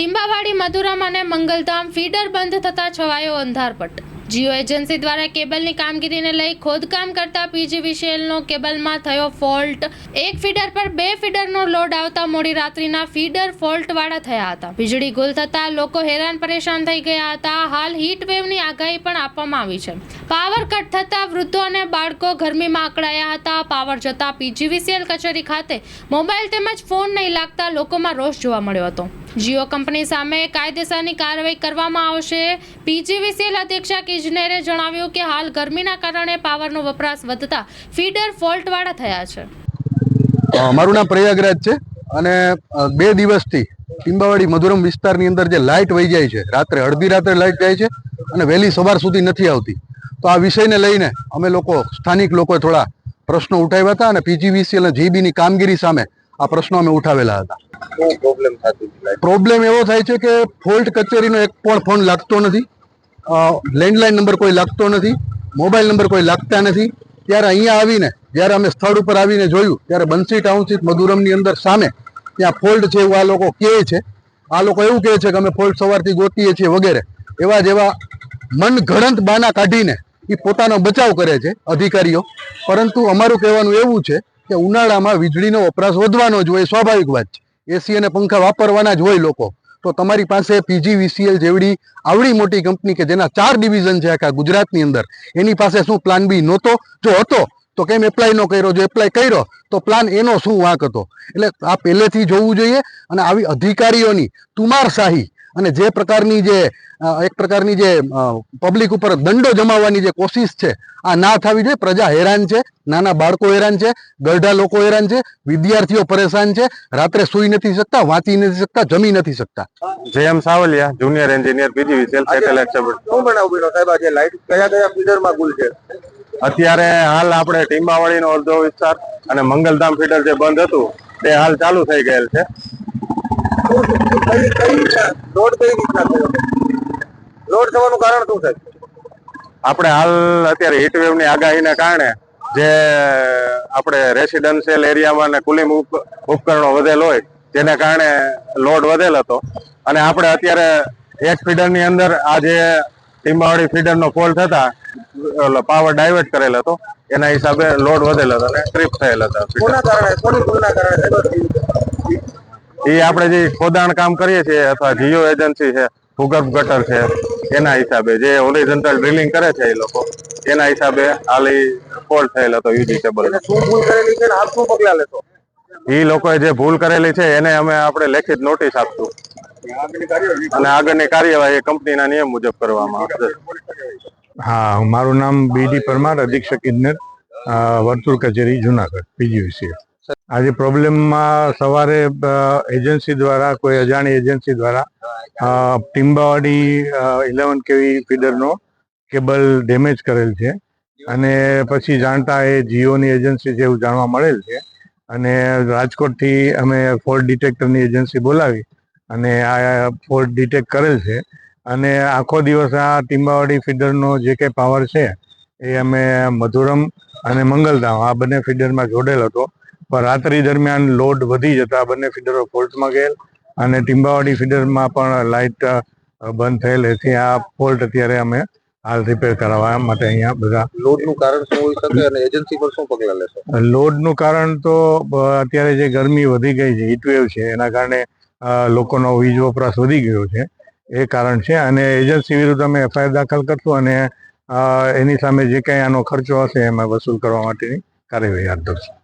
ટીંબાવાડી, મધુરમ અને મંગલધામ ફીડર બંધ થતા છવાયો અંધારપટ. જીઓ એજન્સી દ્વારા કેબલની કામગીરીને લઈ ખોદકામ કરતા પીજીવીસીએલનો કેબલમાં થયો ફોલ્ટ. એક ફીડર પર બે ફીડરનો લોડ આવતા મોડી રાત્રિના ફીડર ફોલ્ટવાળા થયા હતા. વીજળી ગુલ થતાં લોકો હેરાન પરેશાન થઈ ગયા હતા. હાલ હીટ વેવની આગાહી પણ આપવામાં આવી છે. પાવર કટ થતાં વૃદ્ધો અને બાળકો ગરમીમાં આકળાયા હતા. પાવર જતા પીજીવીસીએલ કચેરી ખાતે મોબાઈલ તેમજ ફોન નહીં લાગતા લોકોમાં રોષ જોવા મળ્યો હતો. જીઓ કંપની સામે કાયદેસરની કાર્યવાહી કરવામાં આવશે. પીજીવીસીએલ અધિક્ષક ઇજનેરે જણાવ્યું કે હાલ ગરમીના કારણે પાવરનો વપરાશ વધતા ફીડર ફોલ્ટવાળા થયા છે. મારું નામ પ્રયાગરાજ છે અને બે દિવસથી ટીંબાવાડી મધુરમ વિસ્તારની અંદર જે લાઇટ વહી જાય છે, રાત્રે અડધી રાત્રે લાઇટ જાય છે અને વહેલી સવાર સુધી નથી આવતી. તો આ વિષયને લઈને અમે લોકો સ્થાનિક લોકોએ થોડા પ્રશ્નો ઉઠાવ્યા હતા અને પીજીવીસીએલ અને જીબીની કામગીરી સામે આ પ્રશ્નો અમે ઉઠાવેલા હતા. પ્રોબ્લેમ એવો થાય છે કે ફોલ્ટ કચેરીનો એક પણ ફોન લાગતો નથી. લેન્ડલાઇન નંબર કોઈ લાગતો નથી. મોબાઈલ નંબર કોઈ લાગતા નથી. ત્યારે અહીંયા આવીને જ્યારે અમે સ્થળ ઉપર આવીને જોયું ત્યારે બંસી ટાઉનશીપ મધુરમની અંદર સામે ત્યાં ફોલ્ટ છે એવું આ લોકો કહે છે. આ લોકો એવું કહે છે કે અમે ફોલ્ટ સવારથી ગોતીએ છીએ વગેરે. એવા જેવા મન બાના કાઢીને એ પોતાનો બચાવ કરે છે અધિકારીઓ. પરંતુ અમારું કહેવાનું એવું છે કે ઉનાળામાં વીજળીનો વપરાશ વધવાનો જ હોય સ્વાભાવિક વાત છે. એસી અને પંખા વાપરવાના જ હોય લોકો. તો તમારી પાસે પીજીવીસીએલ જેવડી આવડી મોટી કંપની કે જેના ચાર ડિવિઝન છે આખા ગુજરાતની અંદર, એની પાસે શું પ્લાન બી નહોતો? જો હતો, તો કેમ એપ્લાય ન કર્યો? જો એપ્લાય કર્યો, તો પ્લાન એનો શું વાંક હતો? એટલે આ પહેલેથી જોવું જોઈએ અને આવી અધિકારીઓની તુમારશાહી અને જે પ્રકારની જે એક પ્રકારની જે પબ્લિક ઉપર દંડો જમાવવાની જે કોશિશ છે આ ના થવી જોઈએ. પ્રજા હેરાન છે નાના બાળકો હેરાન છે ગરઢા લોકો હેરાન છે વિદ્યાર્થીઓ પરેશાન છે રાત્રે સૂઈ નથી શકતા વાંચી નથી શકતા જમી નથી શકતા. જેમ Savaliya junior engineer PGVCL satellite sub શું બનાવ બન્યો? સાહેબ આજે લાઈટ કયા કયા ફીડરમાં ગુલ છે? અત્યારે હાલ આપણે ટીંબાવાડીનો અડધો વિસ્તાર અને મંગલધામ ફીડર જે બંધ હતું તે હાલ ચાલુ થઈ ગયેલ છે. આપણે હાલ અત્યારે હિટવેવની આગાહી આગાહીને કારણે જે આપણે રેસિડેન્શિયલ એરિયામાં ને કુલિંગ ઉપકરણો વધેલ હોય, જેને કારણે લોડ વધેલ હતો. અને આપણે અત્યારે એક ફીડરની અંદર આ જે ટીંબાવાડી ફીડરનો ફોલ્ટ થતા, ઓલો પાવર ડાયવર્ટ કરેલ હતો, એના હિસાબે લોડ વધેલ હતો અને ટ્રીપ થયેલ હતા એ આપણે જે ખોદાણ કામ કરીએ છીએ અથવા જીઓ એજન્સી છે ભૂગર્ભ ગટર છે એના હિસાબે જે ઓરિજન્ટલ ડ્રિલિંગ કરે છે એ લોકો એના હિસાબે હાલ ફોલ્ટ થયેલ હતો યુજી કેબલ ભૂલ કરેલી છે આપ શું પગલા લેશો? એ લોકોએ જે ભૂલ કરેલી છે એને અમે આપણે લેખિત નોટિસ આપશું. અને આગળની કાર્યવાહી કંપનીના નિયમ મુજબ કરવામાં આવશે. હા મારું નામ બીડી પરમાર અધિક્ષક ઇજનેર વર્તુળ કચેરી જુનાગઢ પીજીવીસી આજે પ્રોબ્લેમમાં સવારે એજન્સી દ્વારા, કોઈ અજાણી એજન્સી દ્વારા ટીમ્બાવાડી ઇલેવન કેવી ફીડરનો કેબલ ડેમેજ કરેલ છે. અને પછી જાણતા એ જીઓની એજન્સી એવું જાણવા મળેલ છે. અને રાજકોટથી અમે ફોલ્ટ ડિટેક્ટરની એજન્સી બોલાવી અને આ ફોલ્ટ ડિટેક્ટ કરેલ છે. અને આખો દિવસ આ ટીમ્બાવાડી ફીડરનો જે કંઈ પાવર છે એ અમે મધુરમ અને મંગલધામ આ બંને ફીડરમાં જોડેલ હતો. પણ રાત્રિ દરમિયાન લોડ વધી જતા બંને ફીડરો ફોલ્ટમાં ગયેલ અને ટીંબાવાડી ફીડરમાં પણ લાઇટ બંધ થયેલ. એથી આ ફોલ્ટ અત્યારે અમે હાલ રિપેર કરાવવા માટે અહીંયા બધા લોડનું કારણ શું હોઈ શકે અને એજન્સી પર શું પગલા લેશો? લોડનું કારણ તો અત્યારે જે ગરમી વધી ગઈ છે હીટવેવ છે એના કારણે લોકોનો વીજ વપરાશ વધી ગયો છે. એ કારણ છે. અને એજન્સી વિરુદ્ધ અમે એફઆઈઆર દાખલ કરશું અને એની સામે જે કંઈ આનો ખર્ચો હશે એમાં વસૂલ કરવા માટેની કાર્યવાહી હાથ ધરશું.